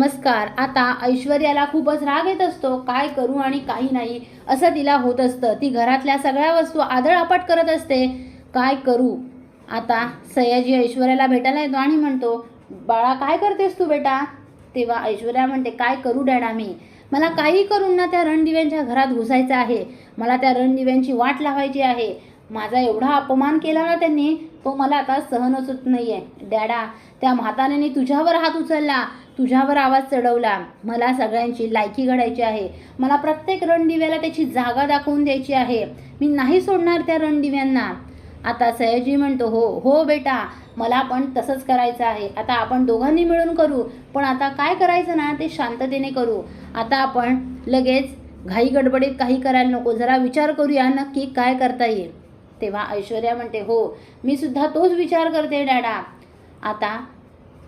नमस्कार. आता ऐश्वर्याला खूपच राग येत असतो काय करू आणि काही नाही असं तिला होत असतं. ती घरातल्या सगळ्या वस्तू आदळआपट करत असते. काय करू? आता सयाजी ऐश्वर्याला भेटायला येतो आणि म्हणतो बाळा काय करतेस तू बेटा? तेव्हा ऐश्वर्या म्हणते काय करू डॅडा मी मला काही करून ना त्या रणदिव्यांच्या घरात घुसायचं आहे. मला त्या रणदिव्यांची वाट लावायची आहे. माझा एवढा अपमान केला ना त्यांनी तो मला आता सहनच होत नाही आहे डॅडा त्या म्हाताऱ्याने तुझ्यावर हात उचलला. तुझ्यावर आवाज चढवला. मला सगळ्यांची लायकी घडायची आहे. मला प्रत्येक रणदिव्याला त्याची जागा दाखवून द्यायची आहे. मी नाही सोडणार त्या रणदिव्यांना. आता सयाजी म्हणतो हो हो बेटा मला पण तसंच करायचं आहे. आता आपण दोघांनी मिळून करू. पण आता काय करायचं ना ते शांततेने करू. आता आपण लगेच घाई गडबडीत काही करायला नको. जरा विचार करूया नक्की काय करता येईल. तेव्हा ऐश्वर्या म्हणते हो मी सुद्धा तोच विचार करते डॅडा. आता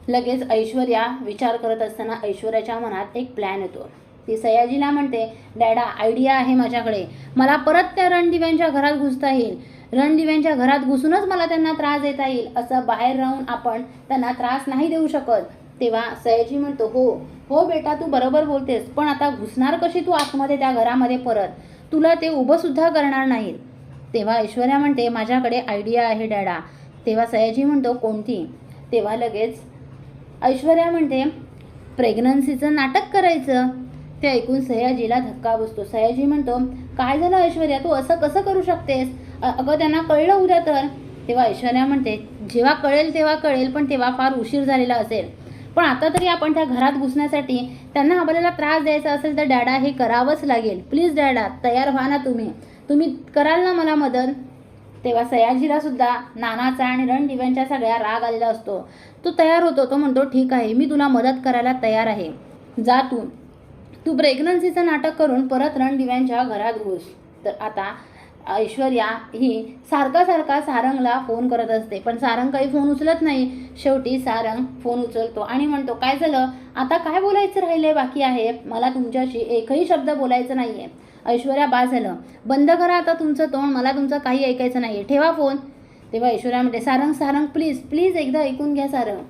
लगेच ऐश्वर्या विचार करत असताना ऐश्वर्याच्या मनात एक प्लॅन येतो. ती सयाजीला म्हणते डॅडा आयडिया आहे माझ्याकडे. मला परत त्या रणदिव्यांच्या घरात घुसता येईल. रणदिव्यांच्या घरात घुसूनच मला त्यांना त्रास देता येईल. असं बाहेर राहून आपण त्यांना त्रास नाही देऊ शकत. तेव्हा सयाजी म्हणतो हो हो बेटा तू बरोबर बोलतेस पण आता घुसणार कशी तू आतमध्ये त्या घरामध्ये परत? तुला ते उभंसुद्धा करणार नाहीत. तेव्हा ऐश्वर्या म्हणते माझ्याकडे आयडिया आहे डॅडा. तेव्हा सयाजी म्हणतो कोणती? तेव्हा लगेच ऐश्वर्या म्हणते प्रेग्नन्सीचं नाटक करायचं. ते ऐकून सयाजीला धक्का बसतो. सयाजी म्हणतो काय झालं ऐश्वर्या? तू असं कसं करू शकतेस? अगं त्यांना कळलं उद्या तर. तेव्हा ऐश्वर्या म्हणते जेव्हा कळेल तेव्हा कळेल पण तेव्हा फार उशीर झालेला असेल. पण आता तरी आपण त्या घरात घुसण्यासाठी त्यांना आपल्याला त्रास द्यायचा असेल तर डॅडा हे करावंच लागेल. प्लीज डॅडा तयार व्हा ना तुम्ही. तुम्ही कराल ना मला मदत? तेव्हा सयाजीला सुद्धा नानाचा आणि रणदिव्यांच्या सगळ्या राग आलेला असतो. तो तयार होतो. तो म्हणतो ठीक आहे मी तुला मदत करायला तयार आहे. जा तू. तू प्रेग्नन्सीचं नाटक करून परत रणदिव्यांच्या घरात घुस. तर आता ऐश्वर्या ही सारखा सारखा सारंगला फोन करत असते. पण सारंग काही फोन उचलत नाही. शेवटी सारंग फोन उचलतो आणि म्हणतो काय झालं? आता काय बोलायचं राहिले बाकी आहे? मला तुमच्याशी एकही शब्द बोलायचं नाही आहे ऐश्वर्या बा झालं. बंद करा आता तुमचं तोंड. मला तुमचं काही ऐकायचं नाही आहे ठेवा फोन तेव्हा ऐश्वर्या म्हणते सारंग सारंग प्लीज प्लीज एकदा ऐकून घ्या सारंग.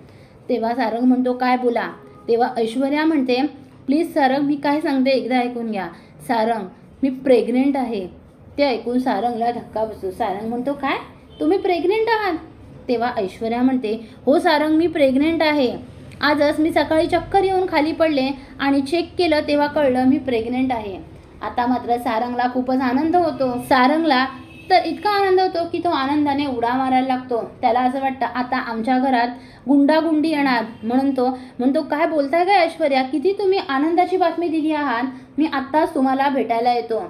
तेव्हा सारंग म्हणतो काय बोला? तेव्हा ऐश्वर्या म्हणते प्लीज सारंग मी काय सांगते एकदा ऐकून घ्या. सारंग मी प्रेग्नेंट आहे. ते ऐकून सारंगला धक्का बसतो. सारंग म्हणतो काय? तुम्ही प्रेग्नेंट आहात? तेव्हा ऐश्वर्या म्हणते हो सारंग मी प्रेग्नेंट आहे. आजच मी सकाळी चक्कर येऊन खाली पडले आणि चेक केलं तेव्हा कळलं मी प्रेग्नेंट आहे. आता मात्र सारंगला खूपच आनंद होतो. सारंगला तर इतका आनंद होतो की तो आनंदाने उडा मारायला लागतो. त्याला असं वाटतं आता आमच्या घरात गुंडागुंडी येणार. म्हणून तो म्हणतो काय बोलताय का ऐश्वर्या? किती तुम्ही आनंदाची बातमी दिली आहात? मी आत्ताच तुम्हाला भेटायला येतो.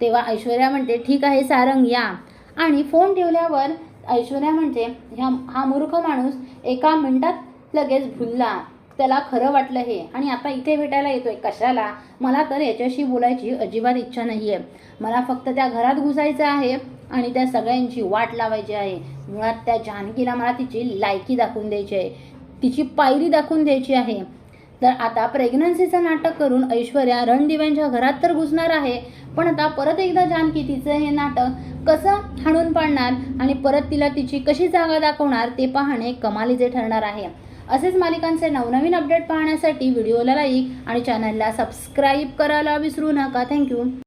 तेव्हा ऐश्वर्या म्हणते ठीक आहे सारंग या. आणि फोन ठेवल्यावर ऐश्वर्या म्हणते ह्या हा मूर्ख माणूस एका मिनिटात लगेच भुलला. त्याला खरं वाटलं हे. आणि आता इथे भेटायला येतोय. कशाला? मला तर याच्याशी बोलायची अजिबात इच्छा नाही आहे मला फक्त त्या घरात घुसायचं आहे आणि त्या सगळ्यांची वाट लावायची आहे. मुळात त्या जानकीला मला तिची लायकी दाखवून द्यायची आहे. तिची पायरी दाखवून द्यायची आहे. तर आता प्रेग्नन्सीचं नाटक करून ऐश्वर्या रणदिव्यांच्या घरात तर घुसणार आहे पण आता परत एकदा जानकी तिचं हे नाटक कसं हाणून पाडणार आणि परत तिला तिची कशी जागा दाखवणार ते पाहणे कमालीचे ठरणार आहे. असेच मालिकांचे नवनवीन अपडेट पाहण्यासाठी व्हिडिओला लाईक आणि चॅनलला सबस्क्राईब करायला विसरू नका. थँक्यू